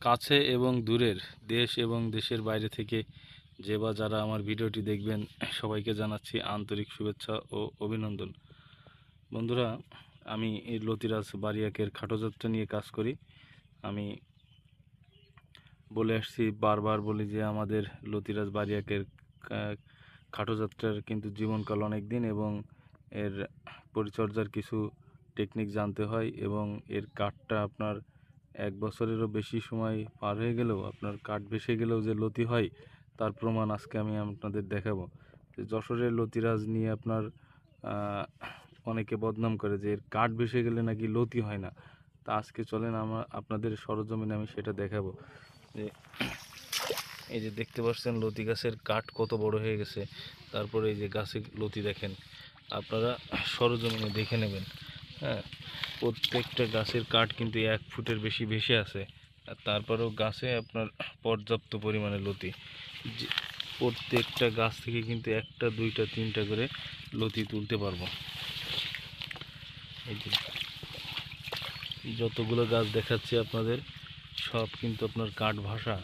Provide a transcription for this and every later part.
কাছে এবং দূরের দেশ এবং দেশের বাইরে থেকে যে বা যারা আমার ভিডিওটি দেখবেন, সবাইকে জানাচ্ছি আন্তরিক শুভেচ্ছা ও অভিনন্দন। বন্ধুরা, আমি লতিরাজ বারিয়াকের খাটোযাত্রা নিয়ে কাজ করি। আমি বলে আসছি, বারবার বলি যে আমাদের লতিরাজ বারিয়াকের খাটোযাত্রার কিন্তু জীবনকাল অনেক দিন এবং এর পরিচর্যার কিছু টেকনিক জানতে হয় এবং এর কাঠটা আপনার এক বছরেরও বেশি সময় পার হয়ে গেলেও, আপনার কাঠ ভেসে গেলেও যে লতি হয়, তার প্রমাণ আজকে আমি আপনাদের দেখাবো। যে যশোরের লতিরাজ নিয়ে আপনার অনেকে বদনাম করে যে এর কাঠ ভেসে গেলে নাকি লতি হয় না। তা আজকে চলেন আমার আপনাদের সরজমিনে আমি সেটা দেখাবো। যে এই যে দেখতে পাচ্ছেন লতি গাছের কাঠ কত বড় হয়ে গেছে। তারপরে এই যে গাছে লতি দেখেন, আপনারা সরজমিনে দেখে নেবেন হ্যাঁ। প্রত্যেকটা গাছের কাঠ কিন্তু এক ফুটের বেশি ভেসে আছে আর তারপরেও গাছে আপনার পর্যাপ্ত পরিমাণে লতি। প্রত্যেকটা গাছ থেকে কিন্তু একটা, দুইটা, তিনটা করে লতি তুলতে পারব। এই যে যতগুলো গাছ দেখাচ্ছি আপনাদের, সব কিন্তু আপনার কাঠ ভাষা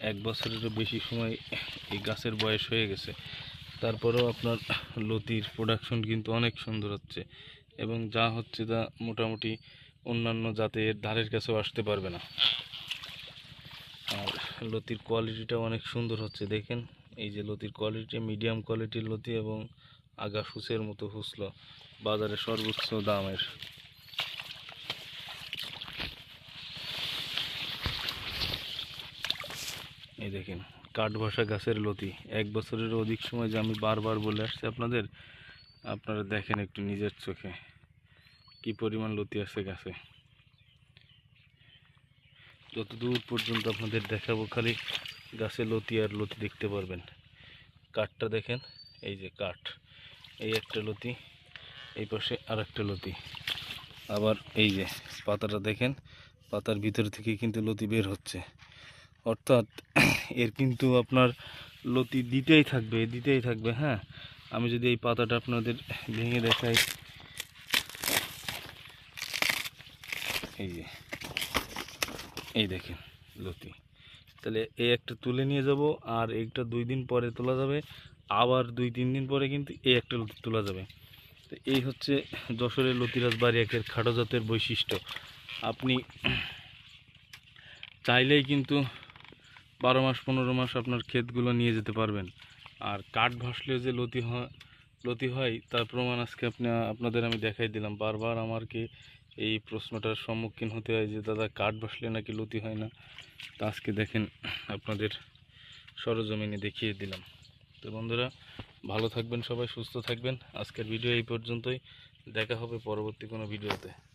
এক বছরেরও বেশি সময় এই গাছের বয়স হয়ে গেছে। তারপরেও আপনার লতির প্রোডাকশন কিন্তু অনেক সুন্দর হচ্ছে। এবং যা হচ্ছে তা মোটামুটি অন্যান্য জাতের ধারের কাছেও আসতে পারবে না। আর লতির কোয়ালিটিটা অনেক সুন্দর হচ্ছে, দেখেন? এই যে লতির কোয়ালিটি মিডিয়াম কোয়ালিটির লতি এবং আগা ফুসের মতো ফুসলো, বাজারে সর্বোচ্চ দামের। এই দেখেন কাঠভাসা গাছের লতি, এক বছরের অধিক সময় যে আমি বারবার বলে আসছি আপনাদের আপনারা দেখেন একটু নিজের চোখে কি পরিমাণ লতি আছে গাছে। যত দূর পর্যন্ত আপনাদের দেখাবো, খালি গাছে লতি আর লতি দেখতে পারবেন। কাঠটা দেখেন, এই যে কাঠ। এই একটা লতি, এই পাশে আর একটা লতি। আবার এই যে পাতাটা দেখেন, পাতার ভিতর থেকে কিন্তু লতি বের হচ্ছে। অর্থাৎ এর কিন্তু আপনার লতি দিতেই থাকবে দিতেই থাকবে হ্যাঁ? আমি যদি এই পাতাটা আপনাদের ভেঙে দেখাই। এই যে, এই দেখেন, লতি। তাহলে এই একটা তুলে নিয়ে যাব, আর একটা দুই দিন পরে তোলা যাবে, আবার দুই তিন দিন পরে কিন্তু এই একটা লতি তোলা যাবে। তো এই হচ্ছে যশোরের লতিরাজ বাড়ি একের খাটো জাতের বৈশিষ্ট্য। আপনি চাইলেই কিন্তু বারো মাস, পনেরো মাস আপনার ক্ষেতগুলো নিয়ে যেতে পারবেন। আর কাঠ ভাসলেও যে লতি হয় লতি হয়, তার প্রমাণ আজকে আপনি, আপনাদের আমি দেখাই দিলাম। বারবার আমাকে এই প্রশ্নটার সম্মুখীন হতে হয় যে, দাদা, কাঠ ভাসলে নাকি লতি হয় না? তা আজকে দেখেন, আপনাদের সরজমিনে দেখিয়ে দিলাম। তো বন্ধুরা, ভালো থাকবেন সবাই, সুস্থ থাকবেন। আজকের ভিডিও এই পর্যন্তই। দেখা হবে পরবর্তী কোনো ভিডিওতে।